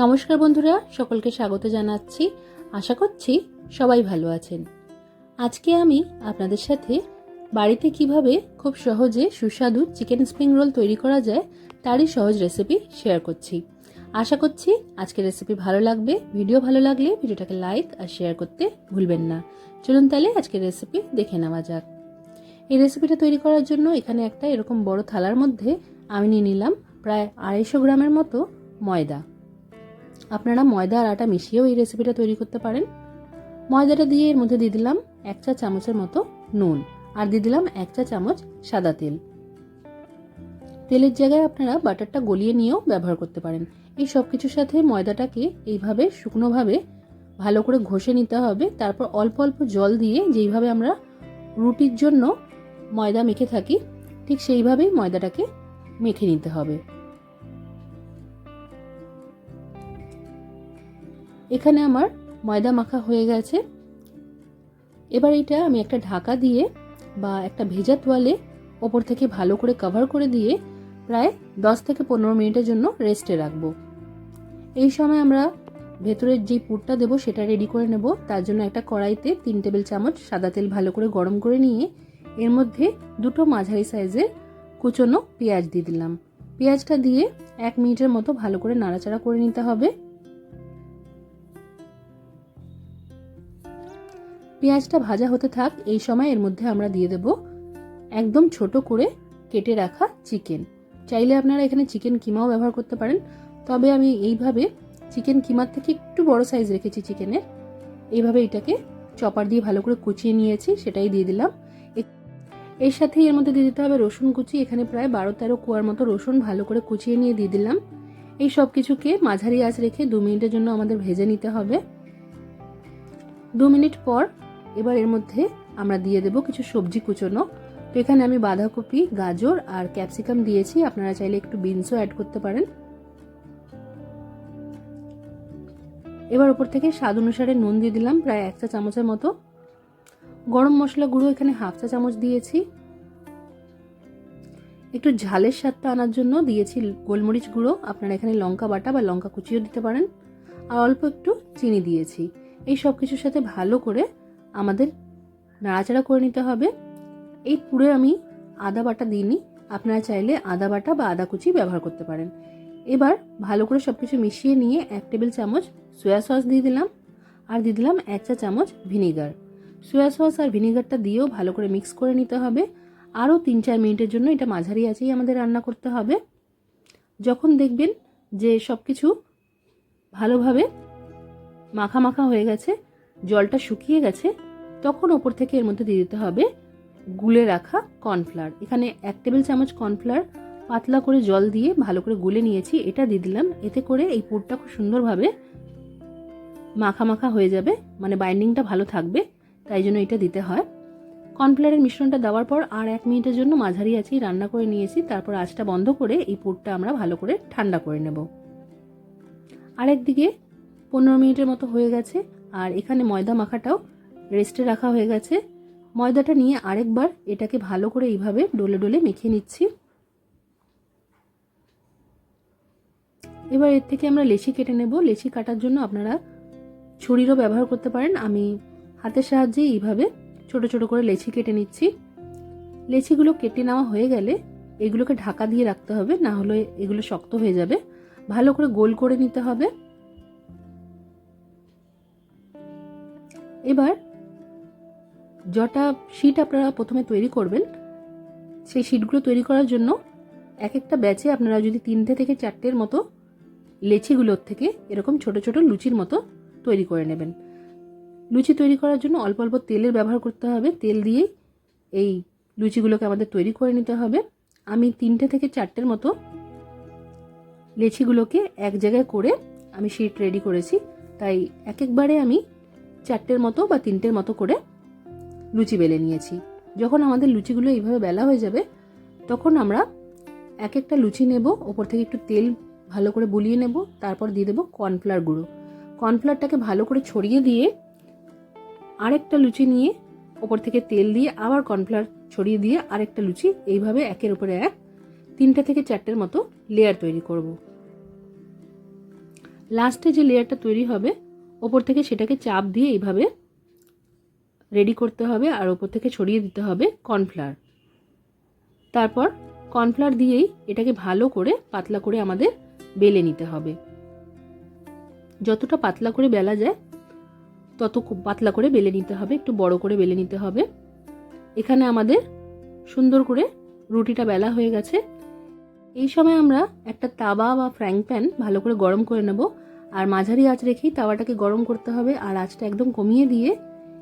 নমস্কার বন্ধুরা, সকলকে স্বাগত জানাচ্ছি। আশা করছি সবাই ভালো আছেন। আজকে আমি আপনাদের সাথে বাড়িতে কীভাবে খুব সহজে সুস্বাদু চিকেন স্প্রিং রোল তৈরি করা যায়, তারই সহজ রেসিপি শেয়ার করছি। আশা করছি আজকের রেসিপি ভালো লাগবে, ভিডিও ভালো লাগলে ভিডিওটাকে লাইক আর শেয়ার করতে ভুলবেন না। চলুন তাহলে আজকের রেসিপি দেখে নেওয়া যাক। এই রেসিপিটা তৈরি করার জন্য এখানে একটা এরকম বড় থালার মধ্যে আমি নিয়ে নিলাম প্রায় আড়াইশো গ্রামের মতো ময়দা। আপনারা ময়দা আর আটা মিশিয়েও এই রেসিপিটা তৈরি করতে পারেন। ময়দাটা দিয়ে এর মধ্যে দিয়ে দিলাম এক চা চামচের মতো নুন আর দিয়ে দিলাম এক চা চামচ সাদা তেল। তেলের জায়গায় আপনারা বাটারটা গলিয়ে নিয়েও ব্যবহার করতে পারেন। এই সব কিছুর সাথে ময়দাটাকে এইভাবে শুকনোভাবে ভালো করে ঘষে নিতে হবে। তারপর অল্প অল্প জল দিয়ে যেইভাবে আমরা রুটির জন্য ময়দা মেখে থাকি, ঠিক সেইভাবেই ময়দাটাকে মেখে নিতে হবে। এখানে আমার ময়দা মাখা হয়ে গেছে। এবার এটা আমি একটা ঢাকা দিয়ে বা একটা ভেজা তোয়ালে ওপর থেকে ভালো করে কভার করে দিয়ে প্রায় দশ থেকে পনেরো মিনিটের জন্য রেস্টে রাখব। এই সময় আমরা ভেতরের যে পুরটা দেবো সেটা রেডি করে নেব। তার জন্য একটা কড়াইতে তিন টেবিল চামচ সাদা তেল ভালো করে গরম করে নিয়ে এর মধ্যে দুটো মাঝারি সাইজের কুচনো পেঁয়াজ দিয়ে দিলাম। পেঁয়াজটা দিয়ে এক মিনিটের মতো ভালো করে নাড়াচাড়া করে নিতে হবে। পেঁয়াজটা ভাজা হতে থাক, এই সময় এর মধ্যে আমরা দিয়ে দেব একদম ছোট করে কেটে রাখা চিকেন। চাইলে আপনারা এখানে চিকেন কিমাও ব্যবহার করতে পারেন, তবে আমি এইভাবে চিকেন কিমার থেকে একটু বড় সাইজ রেখেছি চিকেনের। এইভাবে এটাকে চপার দিয়ে ভালো করে কুচিয়ে নিয়েছি, সেটাই দিয়ে দিলাম। এর সাথে এর মধ্যে দিয়ে দিতে হবে রসুন কুচি, এখানে প্রায় বারো তেরো কুয়ার মতো রসুন ভালো করে কুচিয়ে নিয়ে দিয়ে দিলাম। এই সব কিছুকে মাঝারি আঁচ রেখে দু মিনিটের জন্য আমাদের ভেজে নিতে হবে। দু মিনিট পর এবার এর মধ্যে আমরা দিয়ে দেব কিছু সবজি কুচোনো। তো এখানে আমি বাঁধাকপি, গাজর আর ক্যাপসিকাম দিয়েছি। আপনারা চাইলে একটু বিনসও অ্যাড করতে পারেন। এবার ওপর থেকে স্বাদ অনুসারে নুন দিয়ে দিলাম, প্রায় এক চা চামচের মতো। গরম মশলা গুঁড়ো এখানে হাফ চা চামচ দিয়েছি। একটু ঝালের স্বাদটা আনার জন্য দিয়েছি গোলমরিচ গুঁড়ো। আপনারা এখানে লঙ্কা বাটা বা লঙ্কা কুচিও দিতে পারেন। আর অল্প একটু চিনি দিয়েছি। এই সব কিছুর সাথে ভালো করে আমাদের নাড়াচাড়া করে নিতে হবে। এই পুরে আমি আদা বাটা দিইনি আপনারা চাইলে আদা বাটা বা আদা কুচি ব্যবহার করতে পারেন। এবার ভালো করে সব কিছু মিশিয়ে নিয়ে এক টেবিল চামচ সয়া সস দিয়ে দিলাম। আর দিয়ে দিলাম এক চা চামচ ভিনিগার। সয়া সস আর ভিনিগারটা দিয়েও ভালো করে মিক্স করে নিতে হবে। আরও তিন চার মিনিটের জন্য এটা মাঝারি আছেই আমাদের রান্না করতে হবে। যখন দেখবেন যে সব কিছু ভালোভাবে মাখা মাখা হয়ে গেছে জলটা শুকিয়ে গেছে, তখন ওপর থেকে এর মধ্যে দিয়ে দিতে হবে গুলে রাখা কর্নফ্লাওয়ার। এখানে এক টেবিল চামচ কর্নফ্লাওয়ার পাতলা করে জল দিয়ে ভালো করে গুলে নিয়েছি, এটা দিয়ে দিলাম। এতে করে এই পুরটা খুব সুন্দরভাবে মাখা মাখা হয়ে যাবে মানে বাইন্ডিংটা ভালো থাকবে, তাই জন্য এটা দিতে হয়। কর্নফ্লাওয়ারের মিশ্রণটা দেওয়ার পর আর এক মিনিটের জন্য মাঝারি আছেই রান্না করে নিয়েছি, তারপর আঁচটা বন্ধ করে এই পুরটা আমরা ভালো করে ঠান্ডা করে নেব। আরেকদিকে পনেরো মিনিটের মতো হয়ে গেছে আর এখানে ময়দা মাখাটাও রেস্টে রাখা হয়ে গেছে। ময়দাটা নিয়ে আরেকবার এটাকে ভালো করে এইভাবে ডলে ডলে মেখে নিচ্ছি। এবার এর থেকে আমরা লেচি কেটে নেব। লেচি কাটার জন্য আপনারা ছুরিরও ব্যবহার করতে পারেন। আমি হাতের সাহায্যে এইভাবে ছোট ছোট করে লেচি কেটে নিচ্ছি। লেচিগুলো কেটে নেওয়া হয়ে গেলে এগুলোকে ঢাকা দিয়ে রাখতে হবে, না হলে এগুলো শক্ত হয়ে যাবে। ভালো করে গোল করে নিতে হবে। এবার যটা শিট আপনারা প্রথমে তৈরি করবেন। সেই শিটগুলো তৈরি করার জন্য এক একটা ব্যাচে আপনারা যদি তিনটে থেকে চারটের মতো লেচিগুলোর থেকে এরকম ছোট ছোট লুচির মতো তৈরি করে নেবেন। লুচি তৈরি করার জন্য অল্প অল্প তেলের ব্যবহার করতে হবে। তেল দিয়েই এই লুচিগুলোকে আমাদের তৈরি করে নিতে হবে। আমি তিনটে থেকে চারটের মতো লেচিগুলোকে এক জায়গায় করে আমি শিট রেডি করেছি। তাই এক একবারে আমি চারটের মতো বা তিনটের মতো করে লুচি বেলে নিয়েছি। যখন আমাদের লুচিগুলো এইভাবে বেলা হয়ে যাবে, তখন আমরা এক একটা লুচি নেব, ওপর থেকে একটু তেল ভালো করে বুলিয়ে নেব, তারপর দিয়ে দেবো কর্নফ্লাওয়ার গুঁড়ো। কর্নফ্লাওয়ারটাকে ভালো করে ছড়িয়ে দিয়ে আরেকটা লুচি নিয়ে ওপর থেকে তেল দিয়ে আবার কর্নফ্লাওয়ার ছড়িয়ে দিয়ে আরেকটা লুচি এইভাবে একের উপরে এক তিনটে থেকে চারটের মতো লেয়ার তৈরি করব। লাস্টে যে লেয়ারটা তৈরি হবে ওপর থেকে সেটাকে চাপ দিয়ে এইভাবে রেডি করতে হবে আর ওপর থেকে ছড়িয়ে দিতে হবে কর্নফ্লাওয়ার তারপর কর্নফ্লাওয়ার দিয়েই এটাকে ভালো করে পাতলা করে আমাদের বেলে নিতে হবে। যতটা পাতলা করে বেলা যায়, তত পাতলা করে বেলে নিতে হবে, একটু বড় করে বেলে নিতে হবে। এখানে আমাদের সুন্দর করে রুটিটা বেলা হয়ে গেছে। এই সময় আমরা একটা তাবা বা ফ্রাইং প্যান ভালো করে গরম করে নেব। আর মাঝারি আঁচ রেখেই তাওয়াটাকে গরম করতে হবে আর আঁচটা একদম কমিয়ে দিয়ে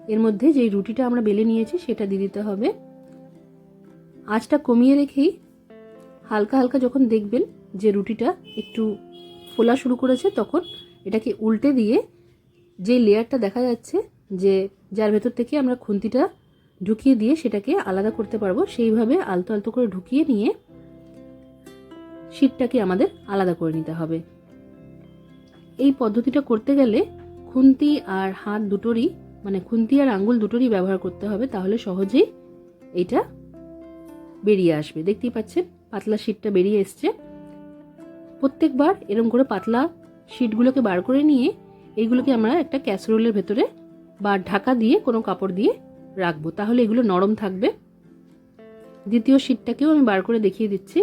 এর মধ্যে যেই রুটিটা আমরা বেলে নিয়েছি সেটা দিয়ে দিতে হবে। আঁচটা কমিয়ে রেখেই হালকা হালকা যখন দেখবেন যে রুটিটা একটু ফোলা শুরু করেছে তখন এটাকে উল্টে দিয়ে যে লেয়ারটা দেখা যাচ্ছে যে যার ভেতর থেকে আমরা খুন্তিটা ঢুকিয়ে দিয়ে সেটাকে আলাদা করতে পারব, সেইভাবে আলতো আলতো করে ঢুকিয়ে নিয়ে শীতটাকে আমাদের আলাদা করে নিতে হবে। এই পদ্ধতিটা করতে গেলে খুন্তি আর হাত দুটোরই মানে খুন্তি আর আঙ্গুল দুটোরই ব্যবহার করতে হবে, তাহলে সহজেই এটা বেরিয়ে আসবে। দেখতেই পাচ্ছেন, পাতলা শীটটা বেরিয়ে এসছে। প্রত্যেকবার এরকম করে পাতলা শীটগুলোকে বার করে নিয়ে এইগুলোকে আমরা একটা ক্যাসরোলের ভেতরে বা ঢাকা দিয়ে কোনো কাপড় দিয়ে রাখব। তাহলে এগুলো নরম থাকবে। দ্বিতীয় শীটটাকেও আমি বার করে দেখিয়ে দিচ্ছি।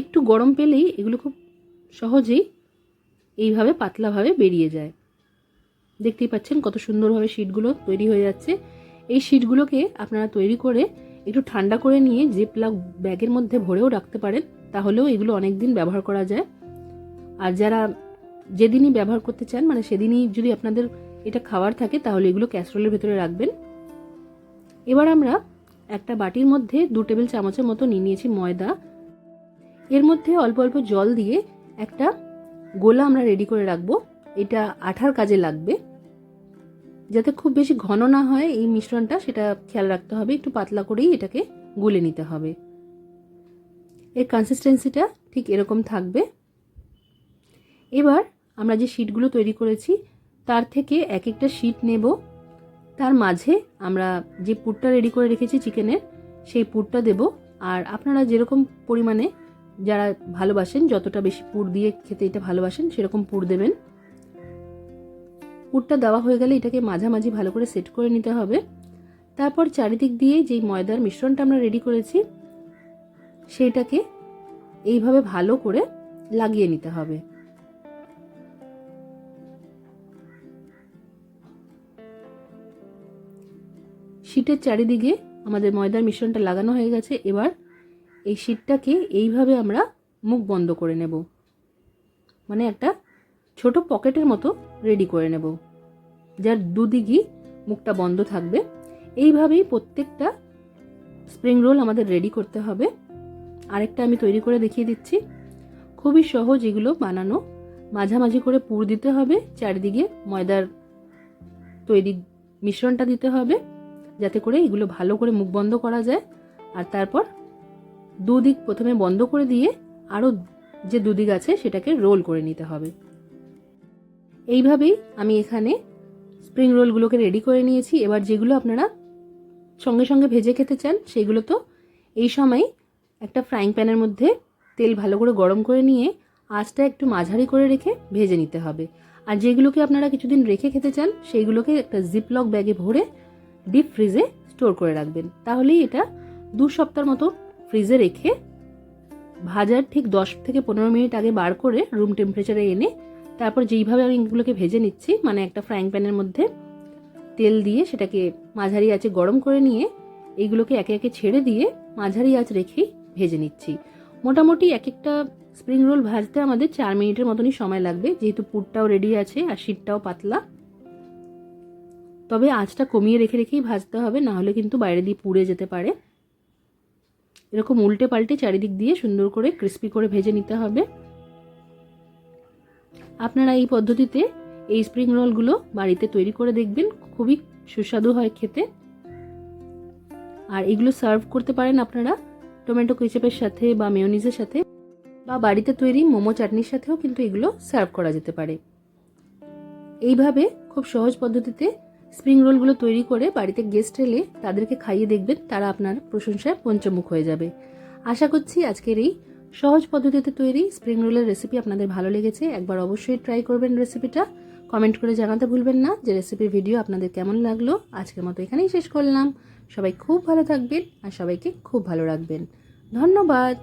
একটু গরম পেলেই এগুলো খুব সহজেই এইভাবে পাতলাভাবে বেরিয়ে যায়। দেখতেই পাচ্ছেন কত সুন্দরভাবে শীটগুলো তৈরি হয়ে যাচ্ছে। এই শীটগুলোকে আপনারা তৈরি করে একটু ঠান্ডা করে নিয়ে জিপলক ব্যাগের মধ্যে ভরেও রাখতে পারেন, তাহলেও এগুলো অনেক দিন ব্যবহার করা যায়। আর যারা যেদিনই ব্যবহার করতে চান মানে সেদিনই যদি আপনাদের এটা খাওয়ার থাকে, তাহলে এগুলো ক্যাসরোলের ভেতরে রাখবেন। এবার আমরা একটা বাটির মধ্যে দু টেবিল চামচের মতো নিয়ে নিয়েছি ময়দা। এর মধ্যে অল্প অল্প জল দিয়ে একটা গোলা আমরা রেডি করে রাখব। এটা আঠার কাজে লাগবে। যাতে খুব বেশি ঘন না হয় এই মিশ্রণটা, সেটা খেয়াল রাখতে হবে। একটু পাতলা করেই এটাকে গুলে নিতে হবে। এর কনসিস্টেন্সিটা ঠিক এরকম থাকবে। এবার আমরা যে শিটগুলো তৈরি করেছি, তার থেকে এক একটা শিট নেব। তার মাঝে আমরা যে পুরটা রেডি করে রেখেছি চিকেনের সেই পুরটা দেব। আর আপনারা যেরকম পরিমাণে যারা ভালোবাসেন, যতটা বেশি পুর দিয়ে খেতে এটা ভালোবাসেন, সেরকম পুর দেবেন। পুরটা দেওয়া হয়ে গেলে এটাকে মাঝামাঝি ভালো করে সেট করে নিতে হবে। তারপর চারিদিক দিয়ে যেই ময়দার মিশ্রণটা আমরা রেডি করেছি, সেইটাকে এইভাবে ভালো করে লাগিয়ে নিতে হবে। শীটের চারিদিকে আমাদের ময়দার মিশ্রণটা লাগানো হয়ে গেছে। এবার এই শীটটাকে এইভাবে আমরা মুখ বন্ধ করে নেব। মানে একটা ছোট পকেটের মতো রেডি করে নেব, যার দুদিকই মুখটা বন্ধ থাকবে। এইভাবেই প্রত্যেকটা স্প্রিং রোল আমাদের রেডি করতে হবে। আরেকটা আমি তৈরি করে দেখিয়ে দিচ্ছি। খুবই সহজ এগুলো বানানো। মাঝামাঝি করে পুর দিতে হবে, চারিদিকে ময়দার তৈরি মিশ্রণটা দিতে হবে, যাতে করে এগুলো ভালো করে মুখ বন্ধ করা যায়। আর তারপর দুদিক প্রথমে বন্ধ করে দিয়ে আরও যে দুদিক আছে সেটাকে রোল করে নিতে হবে। এইভাবেই আমি এখানে স্প্রিং রোলগুলোকে রেডি করে নিয়েছি। এবার যেগুলো আপনারা সঙ্গে সঙ্গে ভেজে খেতে চান, সেগুলো তো এই সময় একটা ফ্রাইং প্যানের মধ্যে তেল ভালো করে গরম করে নিয়ে আঁচটা একটু মাঝারি করে রেখে ভেজে নিতে হবে। আর যেগুলোকে আপনারা কিছুদিন রেখে খেতে চান সেইগুলোকে একটা জিপলক ব্যাগে ভরে ডিপ ফ্রিজে স্টোর করে রাখবেন। তাহলেই এটা দু সপ্তাহ মতো ফ্রিজে রেখে ভাজার ঠিক দশ থেকে পনেরো মিনিট আগে বার করে রুম টেম্পারেচারে এনে তারপর যেইভাবে আমি এগুলোকে ভেজে নিচ্ছি মানে একটা ফ্রাইং প্যানের মধ্যে তেল দিয়ে সেটাকে মাঝারি আঁচে গরম করে নিয়ে এইগুলোকে একে একে ছেড়ে দিয়ে মাঝারি আঁচ রেখেই ভেজে নিচ্ছি। মোটামুটি এক একটা স্প্রিং রোল ভাজতে আমাদের চার মিনিটের মতনই সময় লাগবে, যেহেতু পুরটাও রেডি আছে আর শীতটাও পাতলা। তবে আঁচটা কমিয়ে রেখে রেখেই ভাজতে হবে না হলে কিন্তু বাইরে দিয়ে পুড়ে যেতে পারে। এরকম উল্টে পাল্টে চারিদিক দিয়ে সুন্দর করে ক্রিস্পি করে ভেজে নিতে হবে। আপনারা এই পদ্ধতিতে এই স্প্রিং রোলগুলো বাড়িতে তৈরি করে দেখবেন, খুবই সুস্বাদু হয় খেতে। আর এগুলো সার্ভ করতে পারেন আপনারা টমেটো কেচাপের সাথে বা মেয়নিজের সাথে বা বাড়িতে তৈরি মোমো চাটনির সাথেও কিন্তু এগুলো সার্ভ করা যেতে পারে। এইভাবে খুব সহজ পদ্ধতিতে স্প্রিং রোলগুলো তৈরি করে বাড়িতে গেস্ট এলে তাদেরকে খাইয়ে দেখবেন, তারা আপনার প্রশংসায় পঞ্চমুখ হয়ে যাবে। আশা করছি আজকের এই সহজ পদ্ধতিতে তৈরি স্প্রিং রোলের রেসিপি আপনাদের ভালো লেগেছে, একবার অবশ্যই ট্রাই করবেন রেসিপিটা কমেন্ট করে জানাতে ভুলবেন না, যে রেসিপির ভিডিও আপনাদের কেমন লাগল, আজকের মতো এখানেই শেষ করলাম। সবাই খুব ভালো থাকবেন আর সবাইকে খুব ভালো রাখবেন। ধন্যবাদ!